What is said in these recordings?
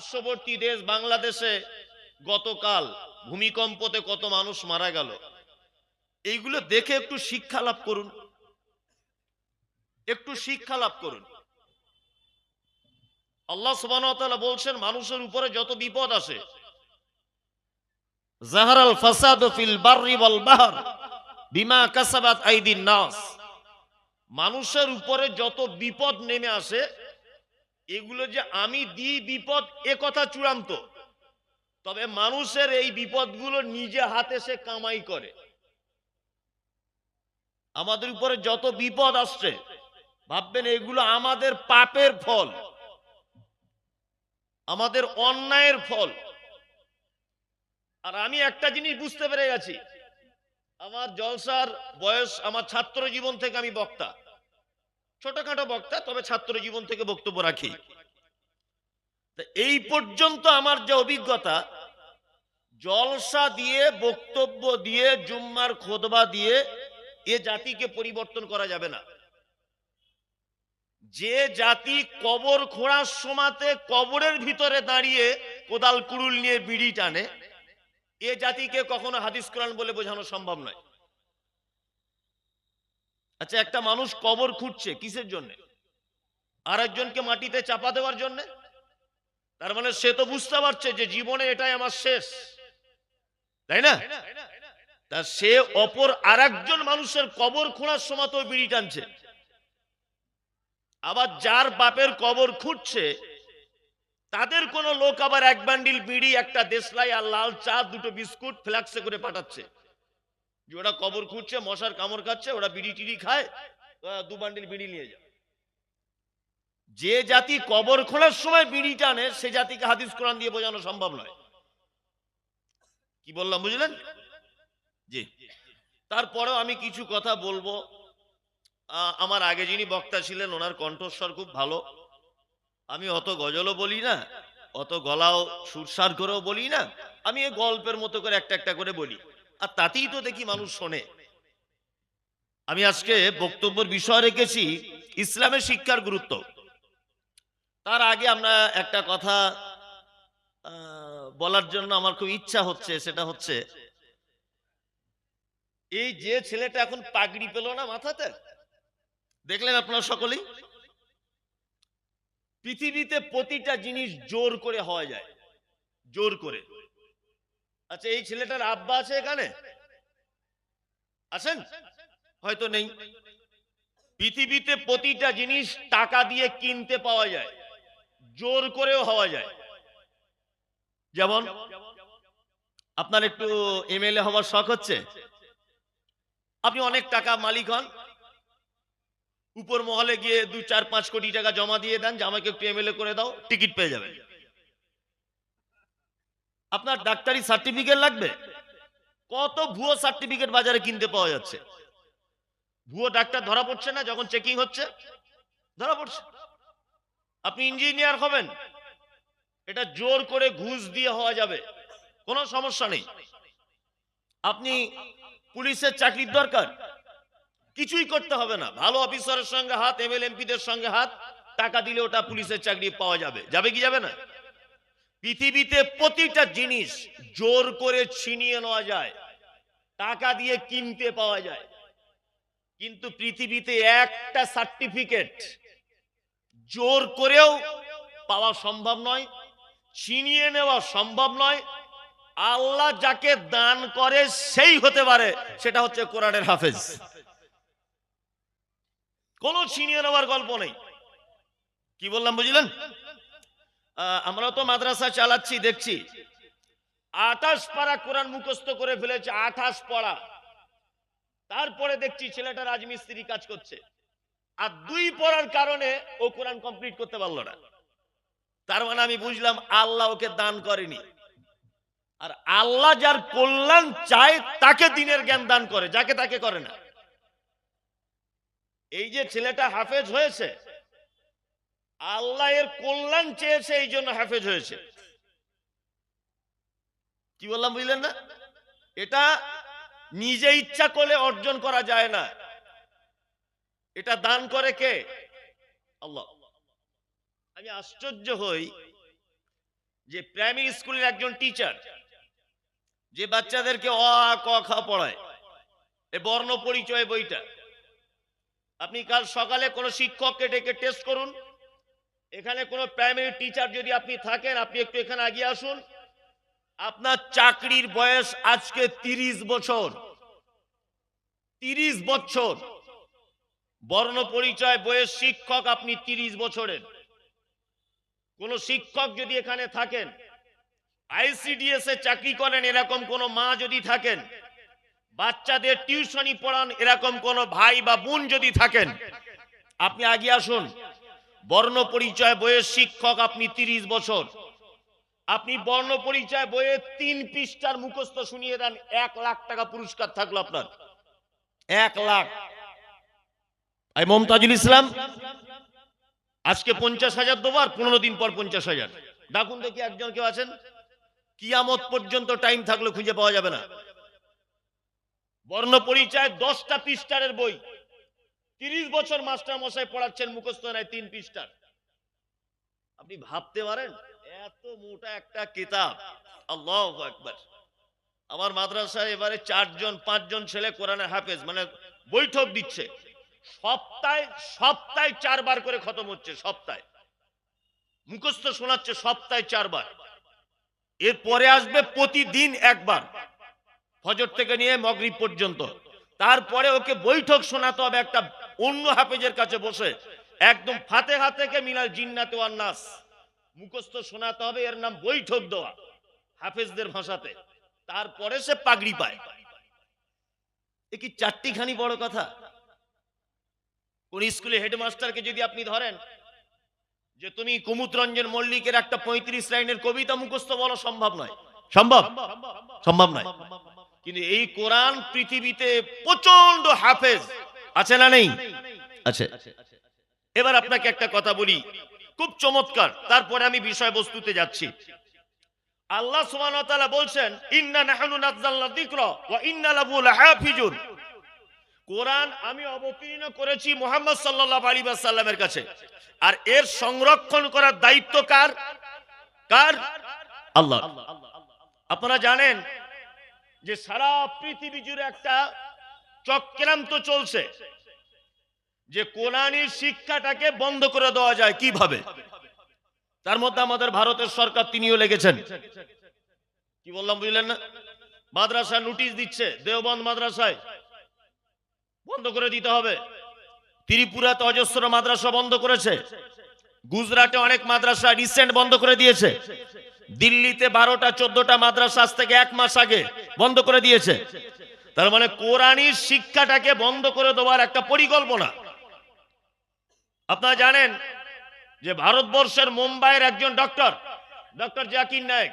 পার্শ্ববর্তী দেশ বাংলাদেশে গতকাল ভূমিকম্পতে কত মানুষ মারা গেল? এইগুলো দেখে একটু শিক্ষা লাভ করুন। একটু শিক্ষা লাভ করুন। আল্লাহ সুবহানাহু বলছেন, মানুষের উপরে যত বিপদ আসে জাহারাল ফাসাদু ফিল বাররি ওয়াল বিমা কাসাবাত আইদিন নাস, মানুষের উপরে যত বিপদ নেমে আসে এগুলো যে আমি দিই বিপদ, এ কথা চূড়ান্ত। তবে মানুষের এই বিপদগুলো নিজে হাতে সে কামাই করে। আমাদের উপরে যত বিপদ আসছে, ভাববেন এগুলো আমাদের পাপের ফল, আমাদের অন্যায়ের ফল। আর আমি একটা জিনিস বুঝতে পেরে গেছি। আমার জলসার বয়স আমার ছাত্র জীবন থেকে আমি বক্তা। ছোটখাটো বক্তা, তবে ছাত্র জীবন থেকে বক্তব্য রাখি। এই পর্যন্ত আমার যে অভিজ্ঞতা, জলসা দিয়ে, বক্তব্য দিয়ে, জুম্মার খোদবা দিয়ে এ জাতিকে পরিবর্তন করা যাবে না। যে জাতি কবর খোঁড়ার সমাতে কবরের ভিতরে দাঁড়িয়ে কোদাল কুড়ুল নিয়ে বিড়ি টানে, এ জাতিকে কখনো হাদিস কোরআন বলে বোঝানো সম্ভব নয়। আচ্ছা একটা মানুষ কবর খুঁড়ছে কিসের জন্য? আর একজনকে মাটিতে চাপা দেওয়ার জন্য? তার মানে সে তো বুঝতে পারছে যে জীবনে এটাই আমার শেষ। তাই না? তা সে অপর আর মানুষের কবর খোঁড়ার সময় তো বিড়ি টানছে। আবার যার বাপের কবর খুঁড়ছে, তাদের কোন লোক আবার এক বান্ডিল বিড়ি, একটা দেশলাই আর লাল চা, দুটো বিস্কুট ফ্ল্যাক্সে করে পাঠাচ্ছে। যে ওরা কবর খুঁজছে, মশার কামড় খাচ্ছে, ওরা বিড়ি টিড়ি খায় দু বান্ডিল বিড়ি নিয়ে যায়। যে জাতি কবর খোলার সময় বিড়ি টানে, সে জাতিকে হাদিস কোরআন দিয়ে বোঝানো সম্ভব নয়। কি বললাম, বুঝলেন? জি। তারপরেও আমি কিছু কথা বলব। আমার আগে যিনি বক্তা ছিলেন, ওনার কণ্ঠস্বর খুব ভালো। আমি অত গজলও বলি না, অত গলাও সুরসার করেও বলি না। আমি গল্পের মতো করে একটা একটা করে বলি। আর তাতেই তো দেখি মানুষ শোনে। আমি আজকে বক্তব্যের বিষয় রেখেছি ইসলামের শিক্ষার গুরুত্ব। তার আগে আমরা একটা কথা বলার জন্য আমার খুব ইচ্ছা হচ্ছে সেটা হচ্ছে এই যে ছেলেটা এখন পাগড়ি পেল না মাথাতে? দেখলেন আপনারা সকলেই? পৃথিবীতে প্রতিটা জিনিস জোর করে হওয়া যায়। জোর করে। আচ্ছা এই ছেলেটার আব্বা আছে এখানে? আছেন? হয়তো নেই। পৃথিবীতে প্রতিটা জিনিস টাকা দিয়ে কিনতে পাওয়া যায়, জোর করেও হওয়া যায়। যেমন, আপনার একটু এমএলএ হওয়ার শখ হচ্ছে? আপনি অনেক টাকা মালিক হন। উপর মহলে গিয়ে দু, চার, পাঁচ কোটি টাকা জমা দিয়ে দেন, যে আমাকে একটু এমএলএ করে দাও, টিকিট পেয়ে যাবেন। আপনার ডাক্তারি সার্টিফিকেট লাগবে? কত ভুয়ো সার্টিফিকেট বাজারে কিনতে পাওয়া যাচ্ছে? ভুয়ো ডাক্তার ধরা পড়ছে না যখন চেকিং হচ্ছে? ধরা পড়ছে। আপনি ইঞ্জিনিয়ার হবেন। এটা জোর করে ঘুষ দিয়ে হওয়া যাবে। কোনো সমস্যা নেই। আপনি পুলিশের চাকরির দরকার। কিছুই করতে হবে না। ভালো অফিসারের সঙ্গে হাত এমএল এমপিদের সঙ্গে হাত, টাকা দিলে ওটা পুলিশের চাকরি পাওয়া যাবে। যাবে কি যাবে না? পৃথিবীতে প্রতিটা জিনিস জোর করে ছিনিয়ে নেওয়া যায়, টাকা দিয়ে কিনতে পাওয়া যায়। কিন্তু পৃথিবীতে একটা সার্টিফিকেট জোর করেও পাওয়া সম্ভব নয়, ছিনিয়ে নেওয়া সম্ভব নয়। আল্লাহ যাকে দান করে সেই হতে পারে, সেটা হচ্ছে কোরআনের হাফেজ। কোন ছিনিয়ে নেওয়ার গল্প নেই। কি বললাম, বুঝলেন? আমরা তো মাদ্রাসা চালাচ্ছি, দেখছি। আঠাশ পারা কোরআন মুখস্থ করে ফেলেছে, আঠাশ পড়া তারপরে দেখছি ছেলেটা রাজমিস্ত্রি কাজ করছে। আর দুই পড়ার কারণে ও কোরআন কমপ্লিট করতে পারল না। তার মানে আমি বুঝলাম আল্লাহ ওকে দান করেনি। আর আল্লাহ যার কল্যাণ চায়, তাকে দিনের জ্ঞান দান করে, যাকে তাকে করে না। এই যে ছেলেটা হাফেজ হয়েছে আল্লাহ এর কল্যাণ চেয়েছে, এই জন্য হাফেজ হয়েছে। কি বললাম বুঝলেন না? এটা নিজে ইচ্ছা করলে অর্জন করা যায় না। এটা দান করে কে? আল্লাহ। আমি আশ্চর্য হই যে প্রাইমারি স্কুলের একজন টিচার, যে বাচ্চাদেরকে অ ক, খ পড়ায়, এ বর্ণ পরিচয় বইটা। আপনি কাল সকালে কোনো শিক্ষককে ডেকে টেস্ট করুন। এখানে কোনো প্রাইমারি টিচার যদি আপনি থাকেন, আপনি একটু এখানে আগিয়ে আসুন। আপনার চাকরির বয়স আজকে তিরিশ বছর। তিরিশ বছর। বর্ণ পরিচয়, বয়স শিক্ষক আপনি তিরিশ বছরের। কোন শিক্ষক যদি এখানে থাকেন আইসিডিএস এ চাকরি করেন, এরকম কোন মা যদি থাকেন, বাচ্চাদের টিউশনি পড়ান, এরকম কোন ভাই বা বোন যদি থাকেন, আপনি আগে আসুন। বর্ণ পরিচয় বইয়ের শিক্ষক আপনি তিরিশ বছর। আপনি বর্ণ পরিচয় বইয়ে তিন পৃষ্ঠার মুখস্থ শুনিয়ে দেন, এক লাখ টাকা পুরস্কার থাকল আপনার। এক লাখ। মমতাজুল ইসলাম, আজকে পঞ্চাশ হাজার দেবো আর পনেরো দিন পর পঞ্চাশ হাজার। ডাকুন দেখি একজন কেউ আছেন? কিয়ামত পর্যন্ত টাইম থাকলে খুঁজে পাওয়া যাবে না। বর্ণ পরিচয় দশটা পৃষ্ঠারের বই। তিরিশ বছর মাস্টার মশাই পড়াচ্ছেন মুখস্থ নাই তিন পৃষ্ঠার। আপনি ভাবতে পারেন, এত মোটা একটা কিতাব। আল্লাহ একবার আমার মাদ্রাসায় এবারে চারজন, পাঁচজন ছেলে কোরআনে হাফেজ মানে বৈঠক দিচ্ছে। সপ্তাহে সপ্তাহে চারবার করে খতম হচ্ছে, সপ্তাহে। মুখস্থ শোনাচ্ছে সপ্তাহে চারবার। এরপরে আসবে প্রতিদিন একবার, ফজর থেকে নিয়ে মগরিব পর্যন্ত। তারপরে ওকে বৈঠক শোনাতে হবে একটা অন্য হাফেজের কাছে বসে, একদম ফাতে থেকে মিলাল জিন্নাতে নাস। মুখস্থ শোনাতে হবে, এর নাম বৈঠক দেওয়া, হাফেজদের ভাষাতে। তারপরে সে পাগড়ি পায়। এ কি চারটিখানি বড় কথা? কোন স্কুলে হেডমাস্টারকে যদি আপনি ধরেন, যে তুমি কুমুদ রঞ্জন মল্লিকের একটা পঁয়ত্রিশ লাইনের কবিতা মুখস্থ বলা সম্ভব নয়। সম্ভব? সম্ভব নয়। কিন্তু এই কোরআন পৃথিবীতে প্রচণ্ড হাফেজ। আছে না নেই? আছে। এবার আপনাকে একটা কথা বলি। খুব চমৎকার। তারপরে আমি বিষয়বস্তুতে যাচ্ছি। আল্লাহ সুবহানাহু ওয়া তাআলা বলছেন ইন্না নাহনু নাযালনা যিকরা ওয়া ইন্না লাহু লাহাফিজুন। কোরআন আমি অবতীর্ণ করেছি মোহাম্মদ সাল্লাল্লাহু আলাইহি ওয়াসাল্লামের কাছে। আর এর সংরক্ষণ করার দায়িত্ব কার? কার? আল্লাহ আপনারা জানেন যে সারা পৃথিবী জুড়ে একটা চক্রান্ত চলছে। যে কোরআনের শিক্ষাটাকে বন্ধ করে দেওয়া যায় কীভাবে? তার মধ্যে আমাদের ভারতের সরকার তিনিও লেগেছেন। কি বললাম, বুঝলেন না? মাদ্রাসা নোটিশ দিচ্ছে, দেওবন্দ মাদ্রাসায়। বন্ধ করে দিতে হবে। ত্রিপুরাতে অজস্র মাদ্রাসা বন্ধ করেছে। গুজরাটে অনেক মাদ্রাসা রিসেন্ট বন্ধ করে দিয়েছে। দিল্লিতে বারোটা, চোদ্দটা মাদ্রাসা আজ থেকে এক মাস আগে বন্ধ করে দিয়েছে। তার মানে কোরআনির শিক্ষাটাকে বন্ধ করে দেওয়ার একটা পরিকল্পনা। আপনারা জানেন যে ভারতবর্ষের মুম্বাইয়ের একজন ডক্টর ডক্টর জাকির নায়ক।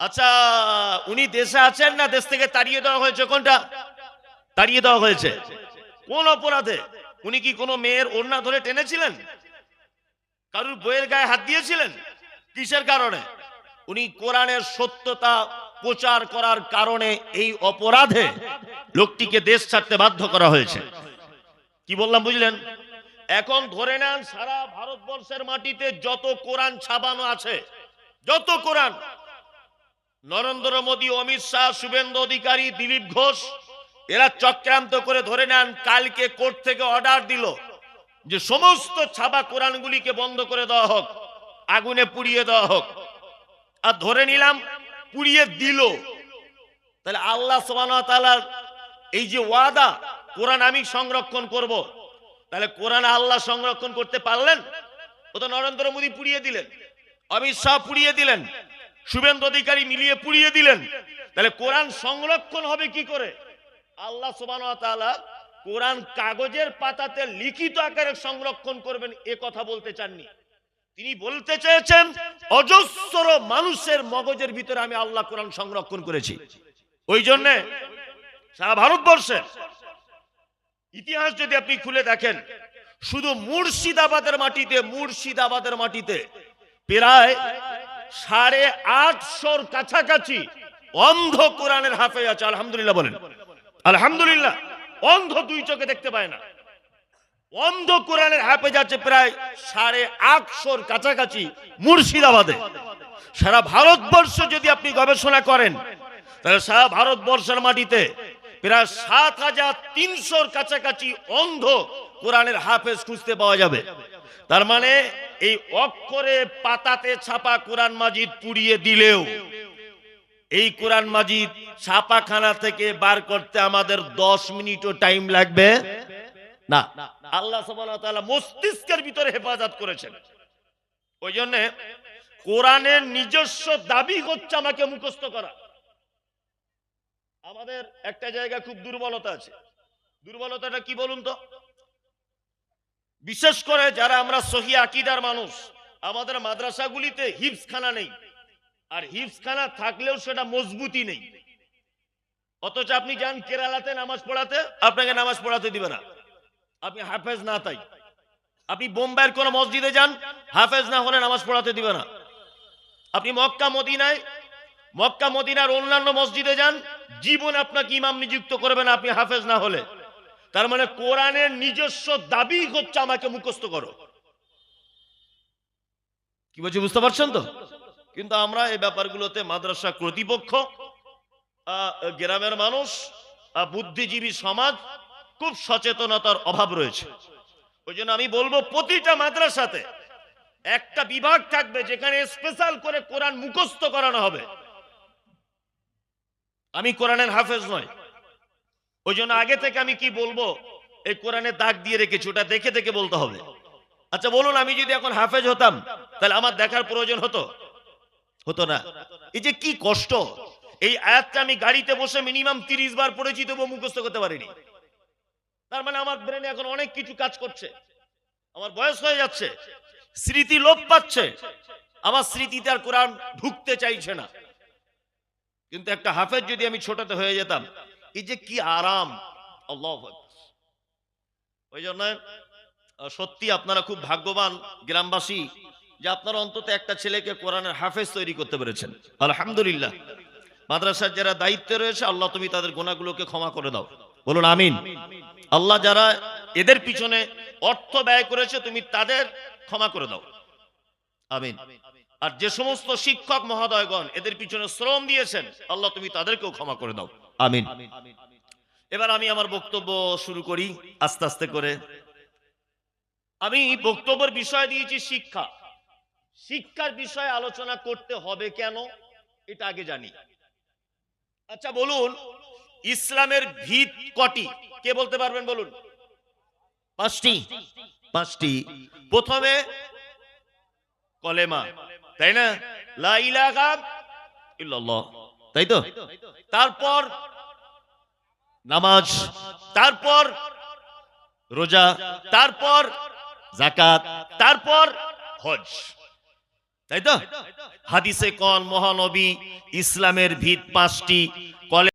আচ্ছা উনি দেশে আছেন না? দেশ থেকে তাড়িয়ে দেওয়া হয়েছে কোনটা? তাড়িয়ে দেওয়া হয়েছে। কোন অপরাধে? উনি কি কোনো মেয়ের ওড়না ধরে টেনেছিলেন? কারুর বইয়ের গায়ে হাত দিয়েছিলেন? কিসের কারণে? উনি কোরআনের সত্যতা প্রচার করার কারণে এই অপরাধে লোকটিকে দেশ ছাড়তে বাধ্য করা হয়েছে। কি বললাম বুঝলেন? এখন ধরে নেন সারা ভারতবর্ষের মাটিতে যত কোরআন ছাপানো আছে, যত কোরআন, নরেন্দ্র মোদী, অমিত শাহ, শুভেন্দু অধিকারী, দিলীপ ঘোষ, এরা চক্রান্ত করে ধরে নেন কালকে কোর্ট থেকে অর্ডার দিল যে সমস্ত ছাপা কোরআনগুলিকে বন্ধ করে দেওয়া হোক, আগুনে পুড়িয়ে দেওয়া হোক। আর ধরে নিলাম পুড়িয়ে দিল। তাহলে আল্লাহ তাআলার এই যে ওয়াদা, কোরআন আমি সংরক্ষণ করব। তাহলে কোরআন আল্লাহ সংরক্ষণ করতে পারলেন? ও তো নরেন্দ্র মোদী পুড়িয়ে দিলেন। অমিত শাহ পুড়িয়ে দিলেন। শুভেন্দু অধিকারী মিলিয়ে পুড়িয়ে দিলেন। তাহলে কোরআন সংরক্ষণ হবে কি করে? আল্লাহ তাআলা কোরআন কাগজের পাতাতে লিখিত আকারে সংরক্ষণ করবেন, এ কথা বলতে চাননি। তিনি বলতে চেয়েছেন, অজস্র মানুষের মগজের ভিতরে আমি আল্লাহ কোরআন সংরক্ষণ করেছি। ওই জন্য সারা ভারতবর্ষে ইতিহাস যদি আপনি খুলে দেখেন, শুধু মুর্শিদাবাদের মাটিতে মুর্শিদাবাদের মাটিতে প্রায় সাড়ে আটশোর কাছাকাছি অন্ধ কোরআনের হাফেজ আছে, আলহামদুলিল্লাহ বলেন। আলহামদুলিল্লাহ, অন্ধ দুই চোখে দেখতে পায় না। অন্ধ কোরআনের হাফেজ আছে প্রায় সাড়ে আটশোর কাছাকাছি মুর্শিদাবাদে। সারা ভারতবর্ষ যদি আপনি গবেষণা করেন, তাহলে সারা ভারতবর্ষের মাটিতে প্রায় সাত হাজার তিনশোর কাছাকাছি অন্ধ কোরআনের হাফেজ খুঁজতে পাওয়া যাবে। তার মানে এই অক্ষরে পাতাতে ছাপা কোরআন মাজিদ পুড়িয়ে দিলেও, এই কোরআন মাজিদ ছাপাখানা থেকে বার করতে আমাদের দশ মিনিটও টাইম লাগবে। না, আল্লাহ মস্তিষ্কের ভিতরে হেফাজত করেছেন। ওই জন্য কোরআনের নিজস্ব দাবি হচ্ছে আমাকে মুখস্থ করা। আমাদের একটা জায়গা খুব দুর্বলতা আছে। দুর্বলতাটা কি বলুন তো? বিশেষ করে যারা আমরা সহি আকিদার মানুষ, আমাদের মাদ্রাসাগুলিতে হিপসখানা নেই। আর হিপসখানা থাকলেও সেটা মজবুতি নেই। অথচ আপনি যান কেরালাতে নামাজ পড়াতে, আপনাকে নামাজ পড়াতে দিবে না। আপনি হাফেজ না তাই। আপনি বোম্বাইয়ের কোন মসজিদে যান, হাফেজ না হলে নামাজ পড়াতে দিবে না। আপনি মক্কা, মদিনায়, মক্কা, মদিনার অন্যান্য মসজিদে যান, জীবন আপনাকে ইমাম নিযুক্ত করবে না আপনি হাফেজ না হলে। তার মানে কোরআনের নিজস্ব দাবি হচ্ছে আমাকে মুখস্থ করো। কি বলছি, বুঝতে পারছেন তো? কিন্তু আমরা এই ব্যাপারগুলোতে মাদ্রাসা কর্তৃপক্ষ গ্রামের মানুষ বুদ্ধিজীবী সমাজ খুব সচেতনতার অভাব রয়েছে। ওই জন্য আমি বলব প্রতিটা মাদ্রাসাতে একটা বিভাগ থাকবে যেখানে স্পেশাল করে কোরআন মুখস্থ করানো হবে। আমি কোরআনের হাফেজ নয় ওই জন্য আগে থেকে আমি কি বলব, এই কোরআনে দাগ দিয়ে রেখেছি, ওটা দেখে দেখে বলতে হবে। আচ্ছা বলুন, আমি যদি এখন হাফেজ হতাম, তাহলে আমার দেখার প্রয়োজন হতো? হতো না। এই যে কি কষ্ট! এই আয়াতটা আমি গাড়িতে বসে মিনিমাম তিরিশ বার পড়েছি তবু মুখস্থ করতে পারিনি। তার মানে আমার ব্রেনে এখন অনেক কিছু কাজ করছে। আমার বয়স হয়ে যাচ্ছে, স্মৃতি লোপ পাচ্ছে আমার স্মৃতিতে আর কোরআন ঢুকতে চাইছে না। কিন্তু একটা হাফেজ যদি আমি ছোটতে হয়ে যেতাম, এই যে কি আরাম ওই জন্য সত্যি আপনারা খুব ভাগ্যবান গ্রামবাসী যে আপনারা অন্তত একটা ছেলেকে কোরআনের হাফেজ তৈরি করতে পেরেছেন। আলহামদুলিল্লাহ। মাদ্রাসার যারা দায়িত্বে রয়েছে, আল্লাহ তুমি তাদের গোনাগুলোকে ক্ষমা করে দাও। বলুন, আমিন। আল্লাহ যারা এদের পিছনে অর্থ ব্যয় করেছে, তুমি তাদের ক্ষমা করে দাও। আমিন। আর যে সমস্ত শিক্ষক মহোদয়গণ এদের পিছনে শ্রম দিয়েছেন, আল্লাহ তুমি তাদেরকেও ক্ষমা করে দাও। আমিন। এবার আমি আমার বক্তব্য শুরু করি, আস্তে আস্তে করে। আমি বক্তব্যের বিষয় দিয়েছি শিক্ষা। শিক্ষার বিষয়ে আলোচনা করতে হবে কেন, এটা আগে জানি। আচ্ছা বলুন ইসলামের ভিত কটি? কে বলতে পারবেন বলুন? পাঁচটি। পাঁচটি। প্রথমে কলেমা তাই না? ইল্লাল্লাহ। তাই তো? তারপর নামাজ তারপর রোজা তারপর জাকাত তারপর হজ। তাই তো? হাদিসে কন মহানবী ইসলামের ভিত পাঁচটি।